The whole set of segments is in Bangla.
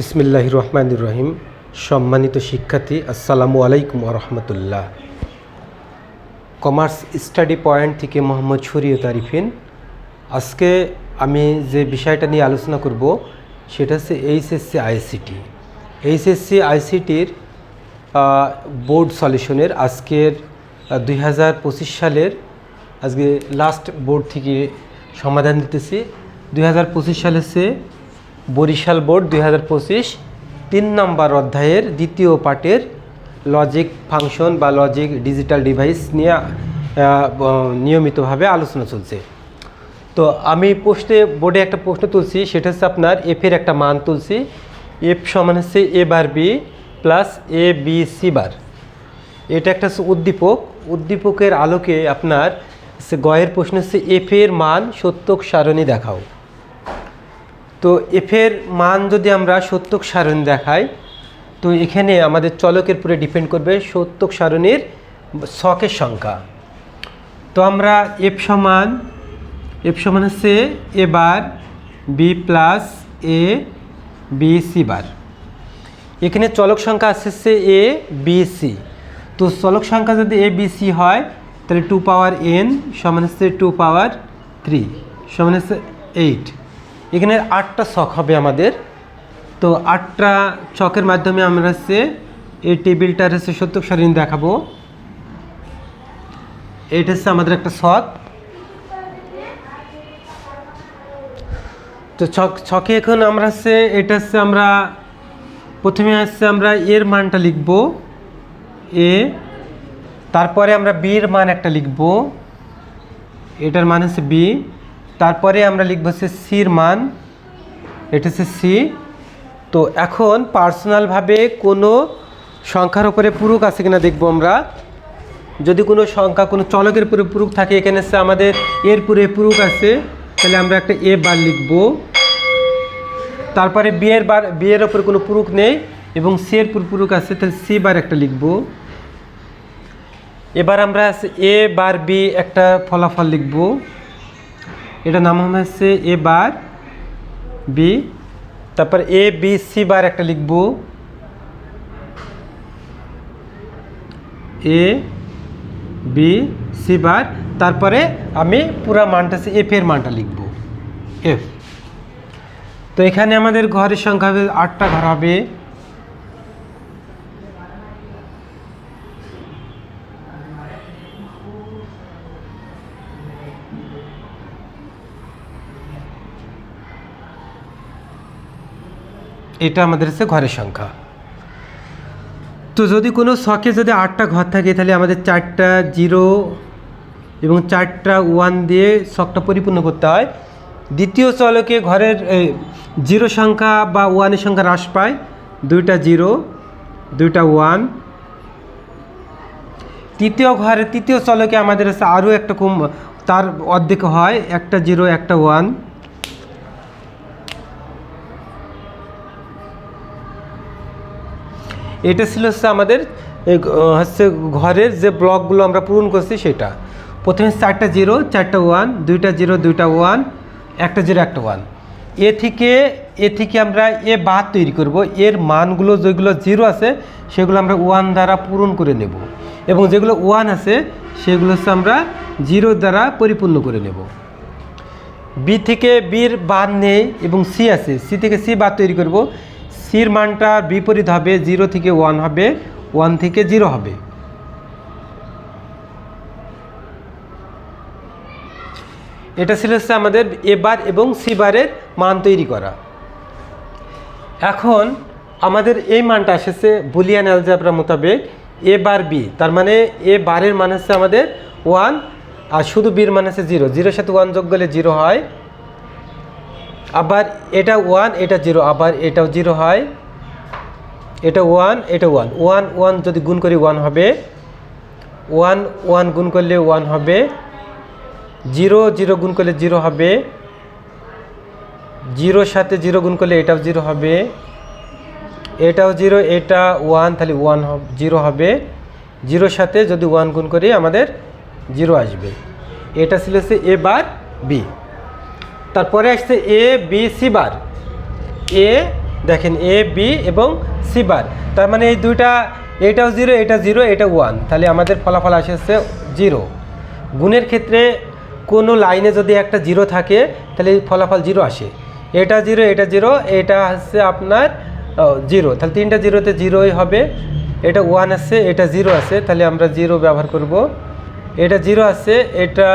বিসমিল্লাহ রহমানুর রহিম। সম্মানিত শিক্ষার্থী, আসসালামু আলাইকুম রহমতুল্লাহ। কমার্স স্টাডি পয়েন্ট থেকে মোহাম্মদ শরীয়ত আরিফিন। আজকে আমি যে বিষয়টা নিয়ে আলোচনা করব, সেটা হচ্ছে এইচএসসি আইসিটি। এইচএসসি আইসিটির বোর্ড সলিউশনের আজকের দুই হাজার পঁচিশ সালের, আজকে লাস্ট বোর্ড থেকে সমাধান দিতেছি। দুই হাজার পঁচিশ সালে সে বরিশাল বোর্ড দুই হাজার পঁচিশ, তিন নম্বর অধ্যায়ের দ্বিতীয় পার্টের লজিক ফাংশন বা লজিক ডিজিটাল ডিভাইস নিয়ে নিয়মিতভাবে আলোচনা চলছে। তো আমি পোস্টে বোর্ডে একটা প্রশ্ন তুলছি, সেটা হচ্ছে আপনার এফের একটা মান তুলছি। এফ সমান হচ্ছে A bar B plus A B C bar এটা একটা হচ্ছে উদ্দীপক। উদ্দীপকের আলোকে আপনার গয়ের প্রশ্ন হচ্ছে এফের মান সত্যক সারণী দেখাও। তো এফের মান যদি আমরা সত্যক সারণ দেখাই, তো এখানে আমাদের চলকের উপরে ডিপেন্ড করবে সত্যক সারণীর শখের সংখ্যা। তো আমরা এফ সমান এফ সমান হচ্ছে A bar B plus A B C bar. এখানে চলক সংখ্যা আসছে এ বি সি তো চলক সংখ্যা যদি এ বি সি হয়, তাহলে টু পাওয়ার এন সমান হচ্ছে টু পাওয়ার থ্রি সমান হচ্ছে এইট এখানে আটটা ছক হবে আমাদের। তো আটটা ছকের মাধ্যমে আমরা হচ্ছে এই টেবিলটার হচ্ছে সত্যক সারিণ দেখাবো। এটা হচ্ছে আমাদের একটা ছক। তো ছক, ছকে এখন আমরা হচ্ছে, এটা হচ্ছে আমরা প্রথমে হচ্ছে আমরা এর মানটা লিখব। এ, তারপরে আমরা বির মান একটা লিখব। এটার মান হচ্ছে বি। তারপরে আমরা লিখব হচ্ছে সির মান, এটা হচ্ছে সি। তো এখন পার্সোনালভাবে কোনো সংখ্যার উপরে পুরুক আছে কিনা দেখব আমরা। যদি কোনো সংখ্যা, কোনো চলকের উপরে পুরুক থাকে, এখানে হচ্ছে আমাদের এর পুরে পুরুক আছে, তাহলে আমরা একটা এ বার লিখব। তারপরে বিয়ের বার বিয়ের ওপরে কোনো পুরুক নেই, এবং সি এর পুর পুরুক আছে, তাহলে সি বার একটা লিখব। এবার আমরা এ বার বি একটা ফলাফল লিখব। এটা নাম হচ্ছে এ বার বি, তারপর এ, বি, সি বার একটা লিখব। এ, বি, সি বার, তারপরে আমি পুরা মানটা আছে এফ এর মানটা লিখব। এফ। তো এখানে আমাদের ঘরের সংখ্যা হবে আটটা ঘর হবে। এটা আমাদের হচ্ছে ঘরের সংখ্যা। তো যদি কোনো শখে যদি আটটা ঘর থাকে, তাহলে আমাদের চারটা জিরো এবং চারটা ওয়ান দিয়ে শখটা পরিপূর্ণ করতে হয়। দ্বিতীয় চলকে ঘরের জিরো সংখ্যা বা ওয়ানের সংখ্যা হ্রাস পায়। দুইটা জিরো, দুইটা ওয়ান। তৃতীয় ঘরে তৃতীয় চলকে আমাদের আরও একটা কম, তার অর্ধেক হয়, একটা জিরো, একটা ওয়ান। এটা ছিল হচ্ছে আমাদের হচ্ছে ঘরের যে ব্লকগুলো আমরা পূরণ করছি সেটা। প্রথমে চারটা জিরো, চারটা ওয়ান, দুইটা জিরো, দুইটা ওয়ান, একটা জিরো, একটা ওয়ান। এ থেকে এ থেকে আমরা এ বাদ তৈরি করব। এর মানগুলো যেগুলো জিরো আছে, সেগুলো আমরা ওয়ান দ্বারা পূরণ করে নেব। এবং যেগুলো ওয়ান আছে, সেগুলো হচ্ছে আমরা জিরো দ্বারা পরিপূর্ণ করে নেব। বি থেকে বির বাদ নেই এবং সি আছে। সি থেকে সি বাদ তৈরি করব। সির মানটা বিপরীত হবে জিরো থেকে ওয়ান হবে, ওয়ান থেকে জিরো হবে। এটা ছিল হচ্ছে আমাদের এ বার এবং সি বারের মান তৈরি করা। এখন আমাদের এই মানটা এসেছে বুলিয়ান অ্যালজাবরা মোতাবেক এ বার বি, তার মানে এ বারের মান হচ্ছে আমাদের ওয়ান, আর শুধু বির মান হচ্ছে জিরো। জিরোর সাথে ওয়ান যোগ করলে জিরো হয় আবার এটা ওয়ান এটা জিরো আবার এটাও জিরো হয়। এটা ওয়ান এটা ওয়ান ওয়ান ওয়ান যদি গুণ করি ওয়ান হবে। ওয়ান ওয়ান গুণ করলে ওয়ান হবে। জিরো জিরো গুণ করলে জিরো হবে। জিরোর সাথে জিরো গুণ করলে এটাও জিরো হবে। এটাও জিরো এটা ওয়ান তাহলে ওয়ান জিরো হবে। জিরোর সাথে যদি ওয়ান গুণ করি আমাদের জিরো আসবে। এটা ছিল এ বার বি তারপরে আসছে এ বি সি বার এ দেখেন এ বি এবং সি বার তার মানে এই দুইটা, এটাও জিরো এটা জিরো এটা ওয়ান তাহলে আমাদের ফলাফল আসে জিরো গুণের ক্ষেত্রে কোনো লাইনে যদি একটা জিরো থাকে, তাহলে ফলাফল জিরো আসে। এটা জিরো এটা জিরো এটা হচ্ছে আপনার জিরো তাহলে তিনটা জিরোতে জিরোই হবে। এটা ওয়ান আছে, এটা জিরো আছে। তাহলে আমরা জিরো ব্যবহার করব। এটা জিরো আছে, এটা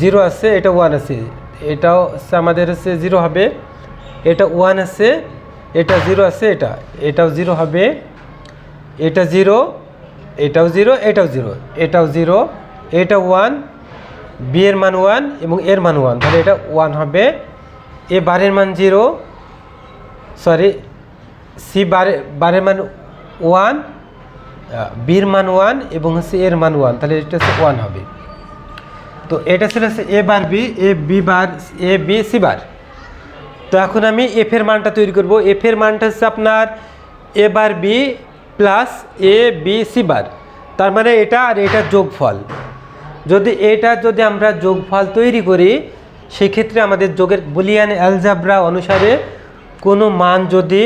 জিরো আছে, এটা ওয়ান আছে। এটাও হচ্ছে আমাদের হচ্ছে জিরো হবে। এটা ওয়ান আছে, এটা জিরো আছে, এটা। এটাও জিরো হবে, এটা জিরো এটাও জিরো এটাও জিরো এটাও জিরো এটা ওয়ান বি এর মান ওয়ান এবং এর মান ওয়ান তাহলে এটা ওয়ান হবে। এ বারের মান জিরো সরি সি বারে, বারের মান ওয়ান বির মান ওয়ান এবং হচ্ছে এর মান ওয়ান তাহলে এটা হচ্ছে ওয়ান হবে। তো এটা ছিল A bar B A B bar A B C bar তো এখন আমি এফ এর মানটা তৈরি করব। এফ এর মানটা হচ্ছে আপনার A bar B plus A B C bar তার মানে এটা আর এটা যোগফল। যদি এটা যদি আমরা যোগফল তৈরি করি, সেক্ষেত্রে আমাদের যোগের বুলিয়ান অ্যালজাবরা অনুসারে কোনো মান যদি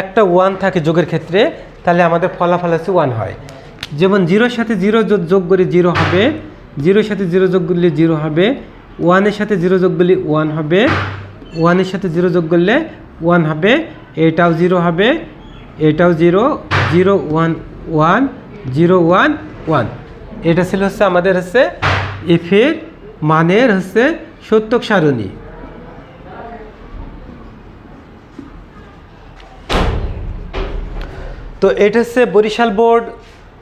একটা ওয়ান থাকে যোগের ক্ষেত্রে, তাহলে আমাদের ফলাফল আছে ওয়ান হয়। যেমন জিরোর সাথে জিরো যোগ করি জিরো হবে জিরোর সাথে জিরো যোগ করলে জিরো হবে, ওয়ানের সাথে জিরো যোগ করলে ওয়ান হবে, ওয়ানের সাথে জিরো যোগ করলে ওয়ান হবে, এটাও জিরো হবে, এটাও zero zero one one, zero one one. এটা ছিল হচ্ছে আমাদের হচ্ছে এফের মানের হচ্ছে সত্যক সারণী। তো এটা হচ্ছে বরিশাল বোর্ড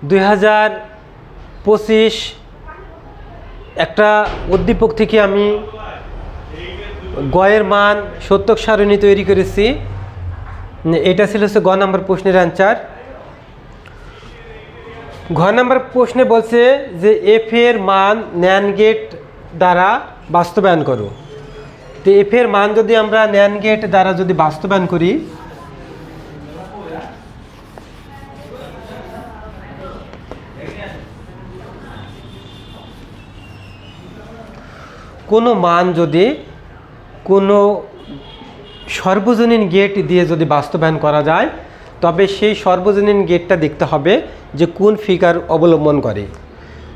দুই হাজার পঁচিশ একটা উদ্দীপক থেকে আমি গয়ের মান সত্যক সারণী তৈরি করেছি। এটা ছিল হচ্ছে গ নম্বর প্রশ্নের অ্যান্সার ঘ নম্বর প্রশ্নে বলছে যে এফ এর মান ন্যান গেট দ্বারা বাস্তবায়ন করো। তো এফ এর মান যদি আমরা ন্যান গেট দ্বারা যদি বাস্তবায়ন করি কোনো মান যদি কোনো সর্বজনীন গেট দিয়ে যদি বাস্তবায়ন করা যায়, তবে সেই সর্বজনীন গেটটা দেখতে হবে যে কোন ফিগার অবলম্বন করে।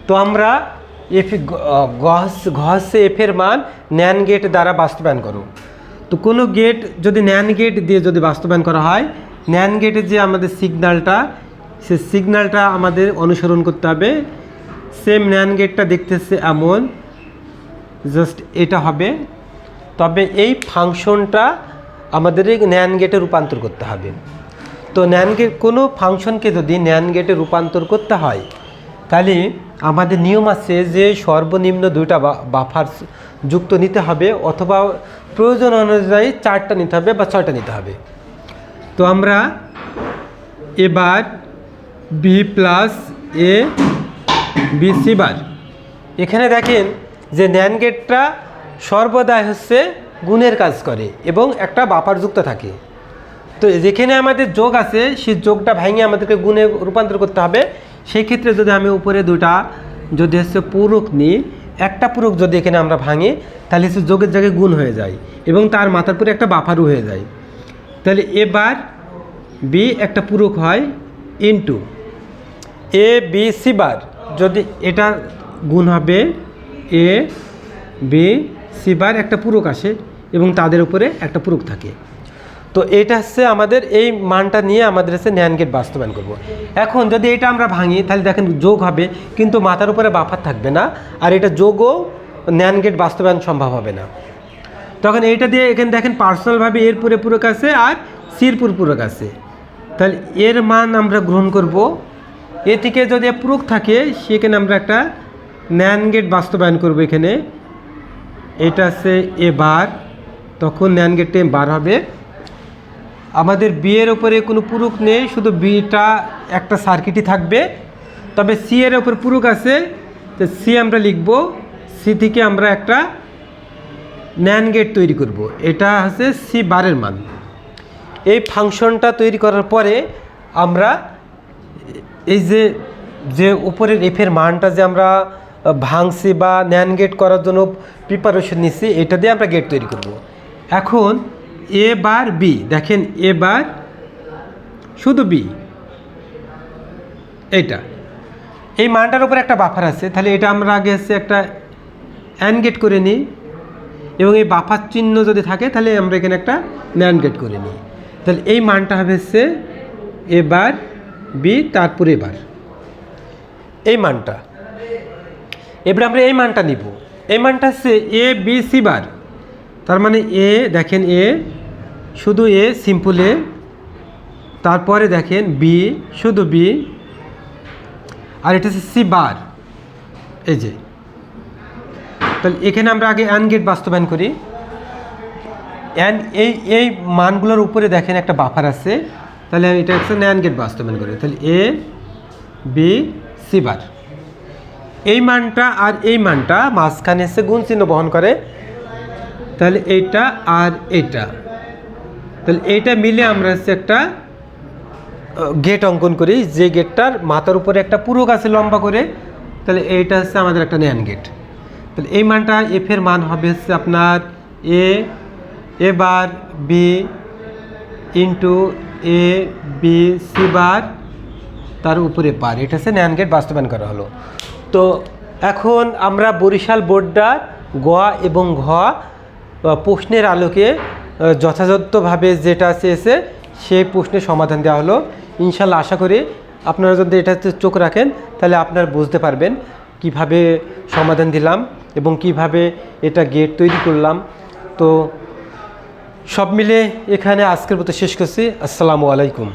তো আমরা এফ ঘসে এফের মান ন্যান গেট দ্বারা বাস্তবায়ন করো তো কোনো গেট যদি ন্যান গেট দিয়ে যদি বাস্তবায়ন করা হয়, ন্যান গেটের যে আমাদের সিগন্যালটা সে সিগন্যালটা আমাদের অনুসরণ করতে হবে। সেম ন্যান গেটটা দেখতেছে এমন জাস্ট এটা হবে। তবে এই ফাংশনটা আমাদের ন্যান গেটে রূপান্তর করতে হবে। তো ন্যান গেট, কোনো ফাংশনকে যদি ন্যান গেটে রূপান্তর করতে হয়, তাহলে আমাদের নিয়ম আছে যে সর্বনিম্ন দুইটা বাফার যুক্ত নিতে হবে অথবা প্রয়োজন অনুযায়ী চারটা নিতে হবে বা ছয়টা নিতে হবে। তো আমরা এবার B plus A B C bar এখানে দেখেন যে ন্যান গেটটা সর্বদাই হচ্ছে গুণের কাজ করে এবং একটা বাপার যুক্ত থাকে। তো যেখানে আমাদের যোগ আছে, সেই যোগটা ভেঙে আমাদেরকে গুণে রূপান্তর করতে হবে। সেই ক্ষেত্রে যদি আমি উপরে দুটা যদি হচ্ছে পূরক নিই, একটা পূরক যদি এখানে আমরা ভাঙি, তাহলে হচ্ছে যোগের জায়গায় গুণ হয়ে যায় এবং তার মাথার পরে একটা বাফারও হয়ে যায়। তাহলে এবার বি একটা পূরক হয় into A B C bar. যদি এটা গুণ হবে এ বি সি বার একটা পূরক আসে এবং তাদের উপরে একটা পূরক থাকে। তো এটা হচ্ছে আমাদের এই মানটা নিয়ে আমাদের হচ্ছে ন্যান গেট বাস্তবায়ন করব। এখন যদি এটা আমরা ভাঙি, তাহলে দেখেন যোগ হবে, কিন্তু মাথার উপরে বাফার থাকবে না, আর এটা যোগও ন্যান বাস্তবায়ন সম্ভব হবে না। তখন এইটা দিয়ে এখানে দেখেন পার্সোনালভাবে এর পুরে পূরক আছে আর সির পুর পূরক আছে। তাহলে এর মান আমরা গ্রহণ করব। এ থেকে যদি পূরক থাকে, সেখানে আমরা একটা ন্যান গেট বাস্তবায়ন করব এখানে। এটা আছে এ বার তখন ন্যান গেটে বার হবে। আমাদের বিয়ের ওপরে কোনো পুরুক নেই, শুধু বিটা একটা সার্কিটই থাকবে। তবে সি এর ওপর পুরুক আছে, তো সি আমরা লিখব সি থেকে আমরা একটা ন্যান গেট তৈরি করব। এটা হচ্ছে সি বারের মান। এই ফাংশনটা তৈরি করার পরে আমরা এই যে যে উপরের এফের মানটা যে আমরা ভাঙছি বা ন্যান গেট করার জন্য প্রিপারেশন নিচ্ছি এটা দিয়ে আমরা গেট তৈরি করব। এখন এ বার বি দেখেন এ বার শুধু বি এইটা। এই মানটার উপর একটা বাফার আছে, তাহলে এটা আমরা আগে হচ্ছে একটা অ্যান্ড গেট করে নিই। এবং এই বাফার চিহ্ন যদি থাকে, তাহলে আমরা এখানে একটা ন্যান গেট করে নিই। তাহলে এই মানটা হবে হচ্ছে এবার বি তারপর এবার এই মানটা। এবার আমরা এই মানটা নিব। এই মানটা হচ্ছে এ বি সি বার। তার মানে এ দেখেন এ শুধু এ সিম্পল এ তারপরে দেখেন বি শুধু বি আর এটা হচ্ছে সি বার। এই যে। তাহলে এখানে আমরা আগে অ্যান গেট বাস্তবায়ন করি। অ্যান এই এই মানগুলোর উপরে দেখেন একটা বাফার আছে। তাহলে এটা হচ্ছে ন্যান গেট বাস্তবায়ন করি। তাহলে এ বি সি বার। এই মানটা আর এই মানটা মাঝখানে এসে গুণ চিহ্ন বহন করে। তাহলে এইটা আর এইটা। তাহলে এইটা মিলে আমরা হচ্ছে একটা গেট অঙ্কন করি। যে গেটটার মাথার উপরে একটা পুরো গাছে লম্বা করে, তাহলে এইটা হচ্ছে আমাদের একটা ন্যান গেট তাহলে এই মানটা এফ এর মান হবে হচ্ছে আপনার A A bar B into A B C bar তার উপরে পার। এটা হচ্ছে ন্যান গেট বাস্তবায়ন করা হলো। তো এখন আমরা বরিশাল বোর্ডটা গোয়া এবং ঘ প্রশ্নের আলোকে যথাযথভাবে যেটা চেয়েছে, সেই প্রশ্নের সমাধান দেওয়া হলো। ইনশাল্লাহ আশা করি আপনারা যদি এটাতে চোখ রাখেন, তাহলে আপনারা বুঝতে পারবেন কীভাবে সমাধান দিলাম এবং কীভাবে এটা গেট তৈরি করলাম। তো সব মিলে এখানে আজকের মতো শেষ করছি। আসসালামু আলাইকুম।